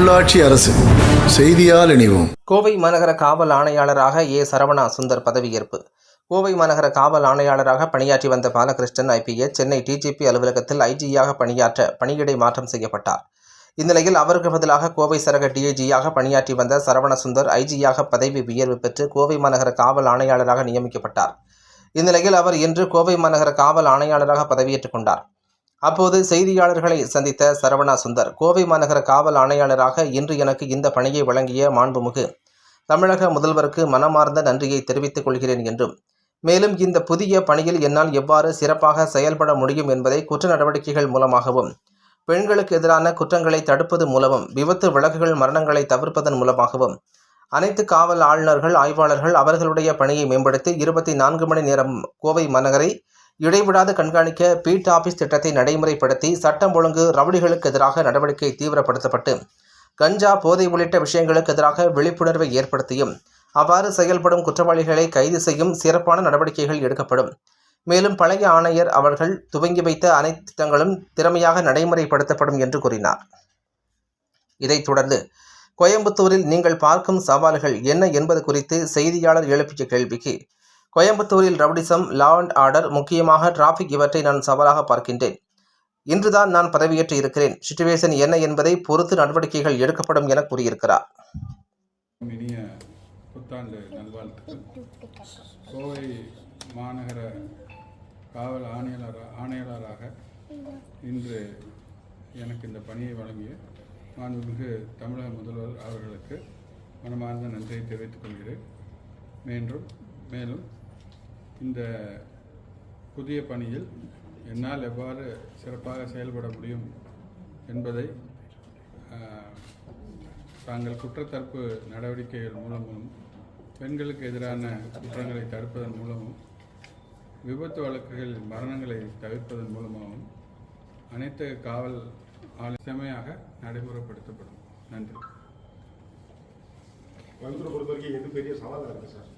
உள்ளாட்சி அரசு செய்தியால் இணைவோம். கோவை மாநகர காவல் ஆணையாளராக ஏ. சரவணா சுந்தர் பதவியேற்பு. கோவை மாநகர காவல் ஆணையாளராக பணியாற்றி வந்த பாலகிருஷ்ணன் ஐபிஎஸ் சென்னை டிஜிபி அலுவலகத்தில் ஐஜியாக பணியாற்ற பணியிடை மாற்றம் செய்யப்பட்டார். இந்நிலையில் அவருக்கு பதிலாக கோவை சரக டிஐஜியாக பணியாற்றி வந்த சரவண சுந்தர் ஐஜியாக பதவி உயர்வு பெற்று கோவை மாநகர காவல் ஆணையாளராக நியமிக்கப்பட்டார். இந்நிலையில் அவர் இன்று கோவை மாநகர காவல் ஆணையாளராக பதவியேற்றுக் கொண்டார். அப்போது செய்தியாளர்களை சந்தித்த சரவணா சுந்தர் கோவை மாநகர காவல் ஆணையாளராக இன்று எனக்கு இந்த பணியை வழங்கிய மாண்புமிகு. தமிழக முதல்வருக்கு மனமார்ந்த நன்றியை தெரிவித்துக் கொள்கிறேன் என்றும் மேலும் இந்த புதிய பணியில் என்னால் எவ்வாறு சிறப்பாக செயல்பட முடியும் என்பதை குற்ற நடவடிக்கைகள் மூலமாகவும் பெண்களுக்கு எதிரான குற்றங்களை தடுப்பது மூலமும் விபத்து விலக்குகள் மரணங்களை தவிர்ப்பதன் மூலமாகவும் அனைத்து காவல் ஆளுநர்கள் ஆய்வாளர்கள் அவர்களுடைய பணியை மேம்படுத்தி இருபத்தி நான்கு மணி நேரம் கோவை மாநகரை இடைவிடாது கண்காணிக்க பீட் ஆபீஸ் திட்டத்தை நடைமுறைப்படுத்தி சட்டம் ஒழுங்கு ரவுடிகளுக்கு எதிராக நடவடிக்கை தீவிரப்படுத்தப்பட்டு கஞ்சா போதை உள்ளிட்ட விஷயங்களுக்கு எதிராக விழிப்புணர்வை ஏற்படுத்தியும் அவ்வாறு செயல்படும் குற்றவாளிகளை கைது செய்யும் சிறப்பான நடவடிக்கைகள் எடுக்கப்படும். மேலும் பழைய ஆணையர் அவர்கள் துவங்கி வைத்த அனைத்து திட்டங்களும் திறமையாக நடைமுறைப்படுத்தப்படும் என்று கூறினார். இதைத் தொடர்ந்து கோயம்புத்தூரில் நீங்கள் பார்க்கும் சவால்கள் என்ன என்பது குறித்து செய்தியாளர் எழுப்பிய கேள்விக்கு கோயம்புத்தூரில் ரவுடிசம் லா அண்ட் ஆர்டர் முக்கியமாக டிராஃபிக் இவற்றை நான் சவாலாக பார்க்கின்றேன். இன்றுதான் நான் பதவியேற்று இருக்கிறேன். சுச்சுவேஷன் என்ன என்பதை பொறுத்து நடவடிக்கைகள் எடுக்கப்படும் என கூறியிருக்கிறார். இனிய புத்தாண்டு நல்வாழ்த்துக்கள். கோவை மாநகர காவல் ஆணையாளர் ஆணையாளராக இன்று எனக்கு இந்த பணியை வழங்கிய மாண்புமிகு தமிழக முதல்வர் அவர்களுக்கு மனமார்ந்த நன்றியை தெரிவித்துக் கொள்கிறேன். மேலும் மேலும் இந்த புதிய பணியில் என்னால் எவ்வாறு சிறப்பாக செயல்பட முடியும் என்பதை தாங்கள் குற்றத்தடுப்பு நடவடிக்கைகள் மூலமும் பெண்களுக்கு எதிரான குற்றங்களை தடுப்பதன் மூலமும் விபத்து வழக்குகளில் மரணங்களை தவிர்ப்பதன் மூலமாகவும் அனைத்து காவல் ஆளு நடைமுறைப்படுத்தப்படும். நன்றி. கோயம்புத்தூரை பொறுத்த வரைக்கும் எது பெரிய சவாலாக இருக்குது சார்.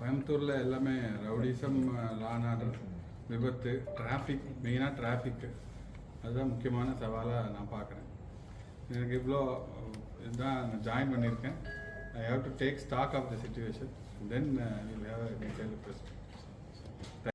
கோயம்புத்தூரில் எல்லாமே ரவுடிசம் லான் ஆர்டர் விபத்து டிராஃபிக் மெயினாக டிராஃபிக்கு அதுதான் முக்கியமான சவாலாக நான் பார்க்குறேன். எனக்கு இவ்வளோ இதுதான் நான் ஜாயின் பண்ணியிருக்கேன். I have to take stock of the situation then will have detail pressed